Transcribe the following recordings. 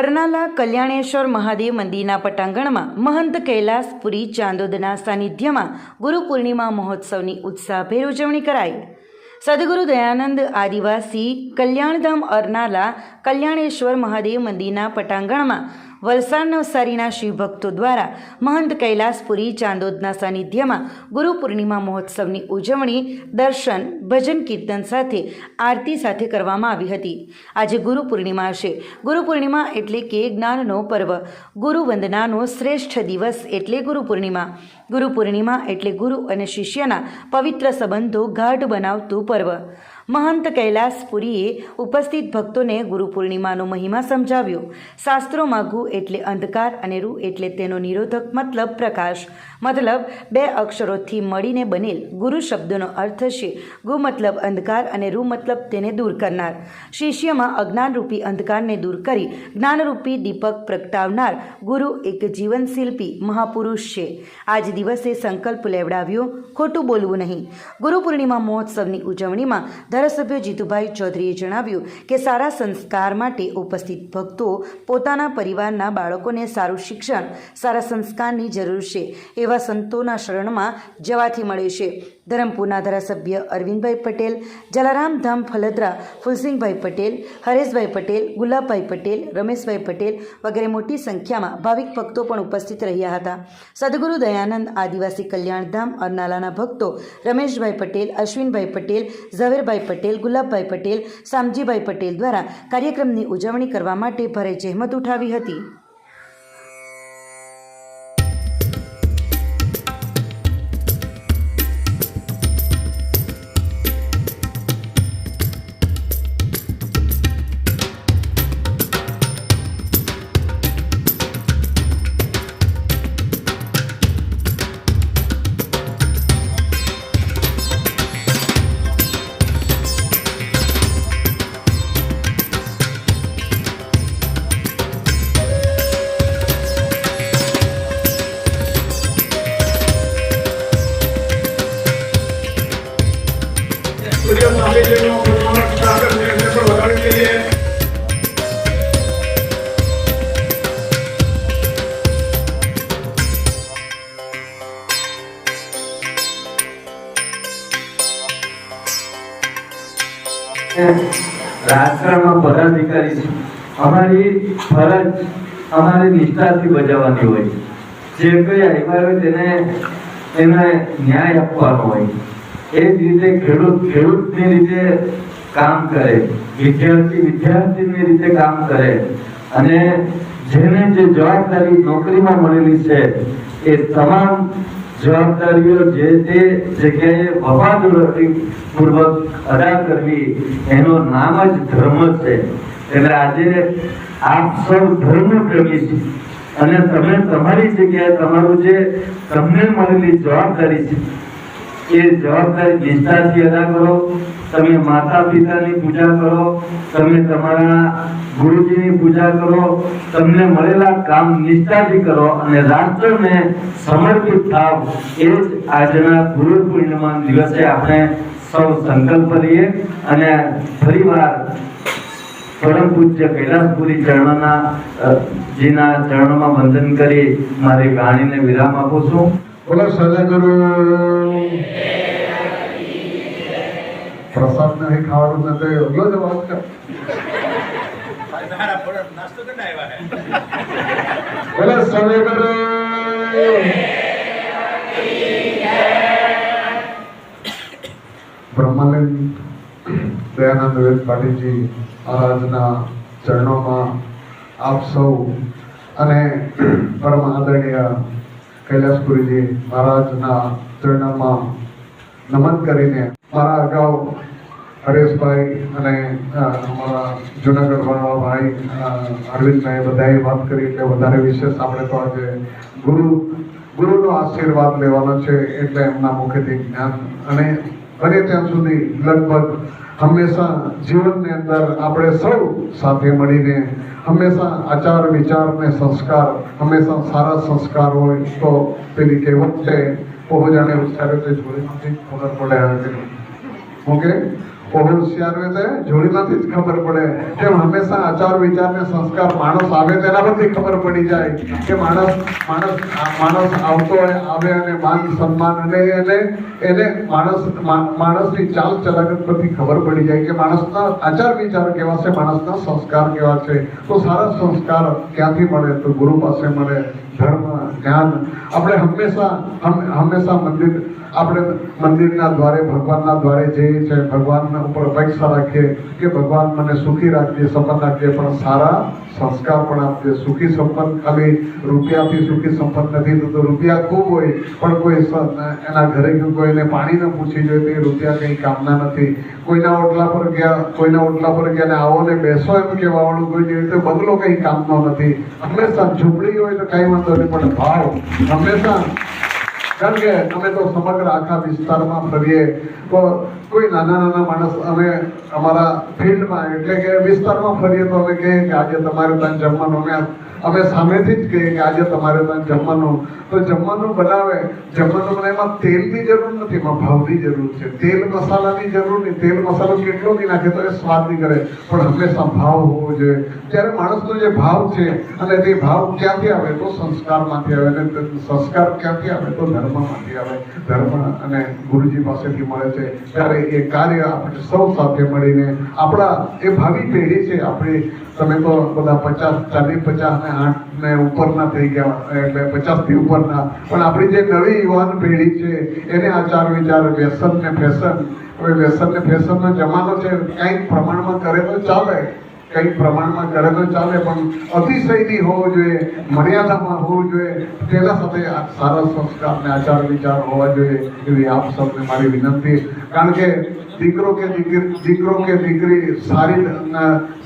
અરનાલા કલ્યાણેશ્વર મહાદેવ મંદિરના પટાંગણમાં મહંત કૈલાસપુરી ચાંદોદના સાનિધ્યમાં ગુરુ પૂર્ણિમા મહોત્સવની ઉત્સાહભેર ઉજવણી કરાઈ. સદગુરુ દયાનંદ આદિવાસી કલ્યાણધામ અરનાલા કલ્યાણેશ્વર મહાદેવ મંદિરના પટાંગણમાં વલસાડ નવસારીના શિવભક્તો દ્વારા મહંત કૈલાસપુરી ચાંદોદના સાનિધ્યમાં ગુરુ પૂર્ણિમા મહોત્સવની ઉજવણી, દર્શન, ભજન, કીર્તન સાથે આરતી સાથે કરવામાં આવી હતી. આજે ગુરુ પૂર્ણિમા છે ગુરુ પૂર્ણિમા એટલે કે જ્ઞાનનો પર્વ. ગુરુ વંદનાનો શ્રેષ્ઠ દિવસ એટલે ગુરુ પૂર્ણિમા. ગુરુ પૂર્ણિમા એટલે ગુરુ અને શિષ્યના પવિત્ર સંબંધો ગાઢ બનાવતું પર્વ. મહંત કૈલાસપુરીએ ઉપસ્થિત ભક્તોને ગુરુ પૂર્ણિમાનો મહિમા સમજાવ્યો. શાસ્ત્રોમાં ગુ એટલે અંધકાર અને રૂ એટલે તેનો નિરોધક મતલબ પ્રકાશ. મતલબ, બે અક્ષરોથી મળીને બનેલ ગુરુ શબ્દનો અર્થ છે, ગુ મતલબ અંધકાર અને રૂ મતલબ તેને દૂર કરનાર. શિષ્યમાં અજ્ઞાનરૂપી અંધકારને દૂર કરી જ્ઞાનરૂપી દીપક પ્રગટાવનાર ગુરુ એક જીવનશિલ્પી મહાપુરુષ છે. આજ દિવસે સંકલ્પ લેવડાવ્યો, ખોટું બોલવું નહીં. ગુરુ પૂર્ણિમા મહોત્સવની ઉજવણીમાં ધારાસભ્ય જીતુભાઈ ચૌધરીએ જણાવ્યું કે સારા સંસ્કાર માટે ઉપસ્થિત ભક્તો પોતાના પરિવારના બાળકોને સારું શિક્ષણ, સારા સંસ્કારની જરૂર છે, એવા સંતોના શરણમાં જવાથી મળે છે. ધરમપુરના ધારાસભ્ય અરવિંદભાઈ પટેલ, જલારામ ધામ ફલદરા ફુલસિંહભાઈ પટેલ, હરેશભાઈ પટેલ, ગુલાબભાઈ પટેલ, રમેશભાઈ પટેલ વગેરે મોટી સંખ્યામાં ભાવિક ભક્તો પણ ઉપસ્થિત રહ્યા હતા. સદગુરુ દયાનંદ આદિવાસી કલ્યાણધામ અરનાલાના ભક્તો રમેશભાઈ પટેલ, અશ્વિનભાઈ પટેલ, ઝવેરભાઈ પટેલ, ગુલાબભાઈ પટેલ, શામજીભાઈ પટેલ દ્વારા કાર્યક્રમની ઉજવણી કરવા માટે ભારે જહેમત ઉઠાવી હતી. સૂર્ય સ્વામીજીનો નમસ્કાર કરીને એમને પણ છે. અમારી ફરજ અમારી નિષ્ઠાથી બજાવવાની હોય જે કોઈ આવ્યા હોય તેને એને ન્યાય આપવાનો હોય જવાબદારી નોકરીમાં મળેલી છે, એ તમામ જવાબદારીઓ જે તે જગ્યાએ વફાદારી પૂર્વક અદા કરવી, એનું નામ જ ધર્મ છે. એટલે આજે આપ સૌ ધર્મ પ્રેમી છે. અને તમે તમારી જગ્યાએ તમારું જે તમને મળેલી જવાબદારી છે એ જવાબદારી નિષ્ઠાથી અદા કરો. તમે માતા પિતાની પૂજા કરો. તમે તમારા ગુરુજીની પૂજા કરો. તમને મળેલા કામ નિષ્ઠાથી કરો અને રાષ્ટ્રને સમર્પિત થાવ. એ જ આજના ગુરુ પૂર્ણિમા દિવસે આપણે સૌ સંકલ્પ લઈએ અને ફરીવાર પરમ પૂજ્ય કૈલાસપુરી ચરણના જીના ચરણોમાં વંદન કરી મારી વાણીને વિરામ આપું છું. બોલો સદગુરુ પ્રસાદ નહીં ખાવાનું નથી એટલો જ વાત કર. બોલો ચરણોમાં આપ સૌ અને પરમ આદરણીય કૈલાસપુરીજી મહારાજના ચરણમાં નમન કરીને મારા અગાઉ હરેશભાઈ અને અમારા જુનાગઢ વાળા ભાઈ અરવિંદભાઈ બધાએ વાત કરી એટલે વધારે વિશેષ આપણે તો આજે ગુરુ, ગુરુનો આશીર્વાદ લેવાનો છે એટલે એમના મુખેથી જ્ઞાન અને બને ત્યાં સુધી લગભગ હંમેશા જીવનની અંદર આપણે સૌ સાથે મળીને હંમેશા આચાર વિચાર ને સંસ્કાર, હંમેશા સારા સંસ્કાર હોય તો પેલી કહેવત છે, બહુ જાણે ઉચ્ચારે તે જોઈ નથી, ખબર પડે ઓકે? હોશિયાર હોય તો જોડીમાંથી જ ખબર પડે. જેમ હંમેશા આચાર, વિચાર ને સંસ્કાર માણસ આવે તેના પરથી ખબર પડી જાય કે માણસ માણસ માણસ આવતો હોય, આવે અને માન, સન્માન અને એને એને માણસ માણસની ચાલ ચલાગત પરથી ખબર પડી જાય કે માણસના આચાર, વિચાર કેવા છે, માણસના સંસ્કાર કેવા છે. તો સારા સંસ્કાર ક્યાંથી મળે? તો ગુરુ પાસે મળે. ધર્મ, જ્ઞાન. આપણે હંમેશા હંમેશા મંદિર, આપણે મંદિરના દ્વારે, ભગવાનના દ્વારે જઈએ છે ભગવાનના ઉપર અપેક્ષા રાખીએ કે ભગવાન મને સુખી રાખજે, સંપન્ન રાખજે, પણ સારા સંસ્કાર પણ આપજે. સુખી સંપન્ન ખાલી રૂપિયાથી સુખી સંપન્ન નથી તો રૂપિયા ખૂબ હોય, પણ કોઈ એના ઘરે ગયું, કોઈને પાણી ન પૂછી જોઈએ, તો રૂપિયા કંઈ કામના નથી. કોઈના ઓટલા પર ગયા, કોઈના ઓટલા પર ગયા ને આવો ને બેસો એમ કહેવાવાળું કોઈ નહીં તો બંગલો કંઈ કામનો નથી. હંમેશા ઝૂંપડી હોય તો કાંઈ વાંધો નહીં પણ ભાવ હંમેશા કારણ કે અમે તો સમગ્ર આખા વિસ્તારમાં ફરીએ. તો કોઈ નાના નાના માણસ અમે અમારા ફિલ્ડમાં, એટલે કે વિસ્તારમાં ફરીએ તો અમે કહીએ કે આજે તમારે ત્યાં જમવાનું, અમે અમે સામેથી જ કહીએ કે આજે તમારે ત્યાં જમવાનું. તો જમવાનું બનાવે. જમવાનું મને એમાં તેલની જરૂર નથી, એમાં ભાવની જરૂર છે. તેલ મસાલાની જરૂર નહીં. તેલ મસાલો કેટલો બી નાખે તો એ સ્વાદ નહીં કરે. પણ હંમેશા ભાવ હોવો જોઈએ. ત્યારે માણસનો જે ભાવ છે અને તે ભાવ ક્યાંથી આવે? તો સંસ્કારમાંથી આવે. અને સંસ્કાર ક્યાંથી આવે? તો ધર્મમાંથી આવે, ધર્મ અને ગુરુજી પાસેથી મળે છે, ત્યારે એ કાર્ય આપણે સૌ સાથે મળીને આપણા એ ભાવિ પેઢી છે, આપણી તમે તો બધા પચાસ, ચાલીસ, પચાસ ને આઠ ને ઉપરના થઈ ગયા, એટલે પચાસથી ઉપરના. પણ આપણી જે નવી યુવાન પેઢી છે, એને આચાર વિચાર, વ્યસન ને ફેશન, હવે વ્યસન ને ફેશનનો જમાનો છે, કંઈક પ્રમાણમાં કરે તો ચાલે. કંઈક પ્રમાણમાં કરે તો ચાલે, પણ અતિશય હોવો જોઈએ, મર્યાદામાં હોવું જોઈએ. તેના સાથે સારા સંસ્કાર અને આચાર વિચાર હોવા જોઈએ, એવી આપ સૌને મારી વિનંતી. કારણ કે દીકરો કે દીકરી દીકરો કે દીકરી સારી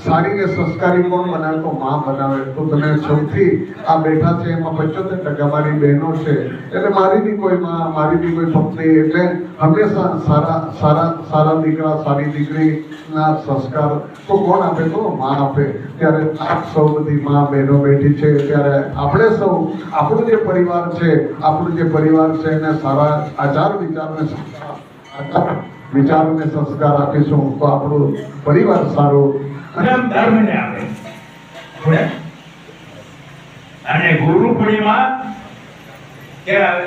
સારી ને સંસ્કારી કોણ બનાવે? તો માં બનાવે. તો તમે સૌથી આ બેઠા છે એમાં પંચોતેર ટકા મારી બહેનો છે. એટલે મારી બી કોઈ માં મારી બી કોઈ પત્ની એટલે હંમેશા સારા સારા સારા દીકરા, સારી દીકરીના સંસ્કાર તો કોણ આપે? તો માં આપે. ત્યારે આપ સૌ બધી માં બહેનો બેઠી છે. ત્યારે આપણે સૌ આપણું જે પરિવાર છે, આપણું જે પરિવાર છે એને સારા આચાર વિચારને સારા વિચારને સંસ્કાર આપીશું તો આપણો પરિવાર સારો. ધર્મ ધર્મને આપે અને ગુરુ પૂર્ણિમા આવે?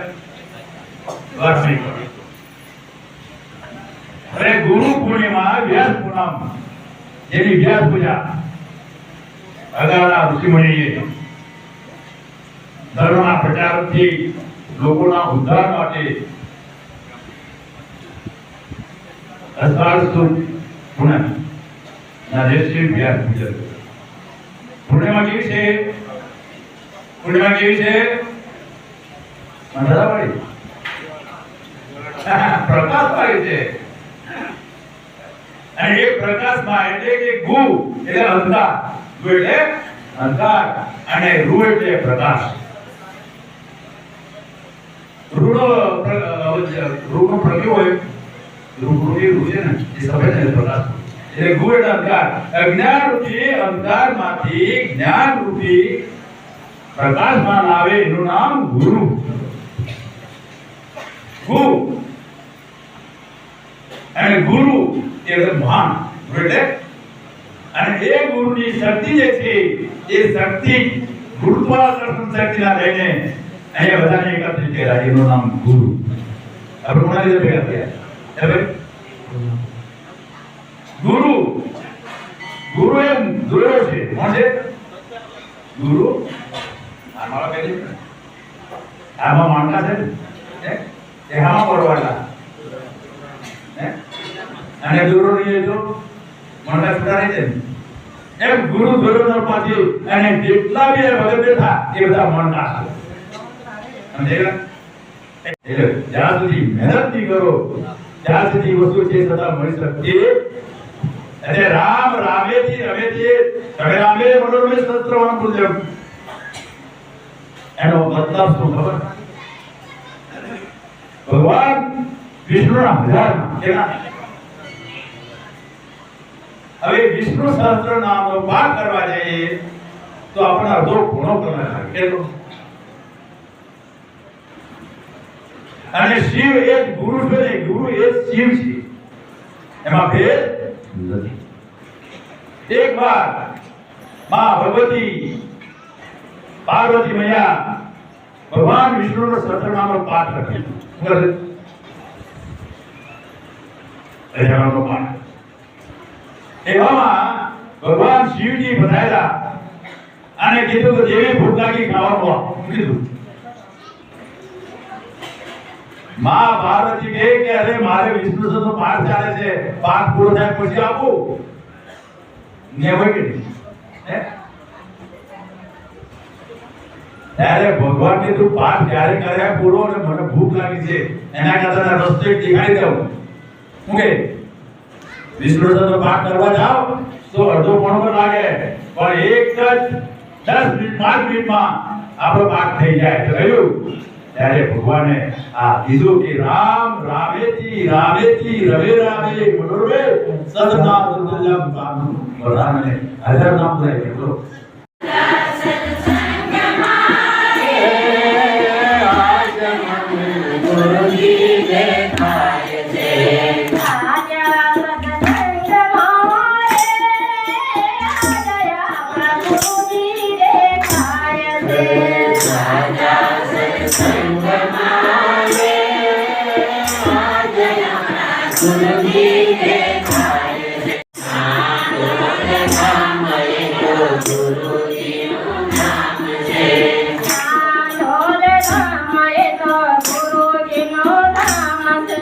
વર્ષની. હવે ગુરુ પૂર્ણિમા વ્યાસ પૂનમ જેની વ્યાસ પૂજા અગાઉના ઋષિમુનિએ ધર્મના પ્રચારથી લોકોના ઉદ્ધાર માટે અષાઢ પુણે ના દેશી વ્યાસ પૂજન પુણેમાં કેવી છે? પુણેમાં કેવી છે? અંધારાવાળી પ્રકાશવાળી છે. અને એ પ્રકાશમાં એટલે કે ગુ, એટલે અંધાર. ગુ એટલે અંધાર અને રૂ એટલે પ્રકાશ. રૂનો રૂનો પ્રત્યય હોય. એનું નામ ગુરુ. અને ગુરુ એટલે એટલે અને એ ગુરુની શક્તિ જે છે, એ શક્તિ ગુરુત્વાકર્ષણ શક્તિના લઈને એનું નામ ગુરુ. આપણે થયા. ગુરુ. ગુરુ એ દોરો છે. કોણ છે? ગુરુ. આમાં છે. આમાં માનતા છે એ હામાં પડવાના. અને ગુરુ નહીં તો માનતા સુધારી દે એમ ગુરુ દોરો પાછી અને જેટલા બી ભગત બેઠા, એ બધા છે. સમજાયું? એટલે જ્યાં સુધી મહેનત નહીં કરો ત્યાં સુધી વસ્તુ છે છતાં મળી શકતી. એટલે રામ રામેથી રમેથી રમે રામે મનોરમે સત્રવણ પૂજ્યમ એનો મતલબ શું ખબર? ભગવાન વિષ્ણુના હજાર કેના હવે વિષ્ણુ સહસ્ત્ર નામનો પાઠ કરવા જઈએ તો આપણે અડધો ગુણો કરવા લાગે કેટલો અને શિવ એ ગુરુ છે ને ગુરુ એ શિવ છે. એમાં ભેદ નથી. એક વારમાં ભગવતી પાર્વતી મૈયા ભગવાન વિષ્ણુનો સહસ્રનામનો પાઠ કરે સહસ્રનામનો પાઠ. એવામાં ભગવાન શિવજી બનાયેલા અને કીધું કે જેવી ભૂખ લાગી ખાવાનું કીધું? માં પાર્વતી કહે કે, અરે, મારે વિષ્ણુ નો પાઠ ચાલે છે. પાઠ પૂરો થાય પછી આપું. ને હોય કે? ત્યારે ભગવાન કીધું પાઠ ત્યારે કર્યા પૂરો? અને મને ભૂખ લાગી છે. એના કરતા રસ્તો દેખાડી દઉં. હું કે વિષ્ણુ સહસ્રનો પાઠ કરવા જાઓ. તો અડધો પોણો લાગે. પણ એક જ દસ મિનિટ, પાંચ મિનિટમાં આપણો પાઠ થઈ જાય. તો કહ્યું ત્યારે ભગવાને આ કીધું કે રામ રામેથી રામેથી રવે રામે મનોરવે સદનામ, દુર્લભ કામ વરાને હજાર નામ બોલો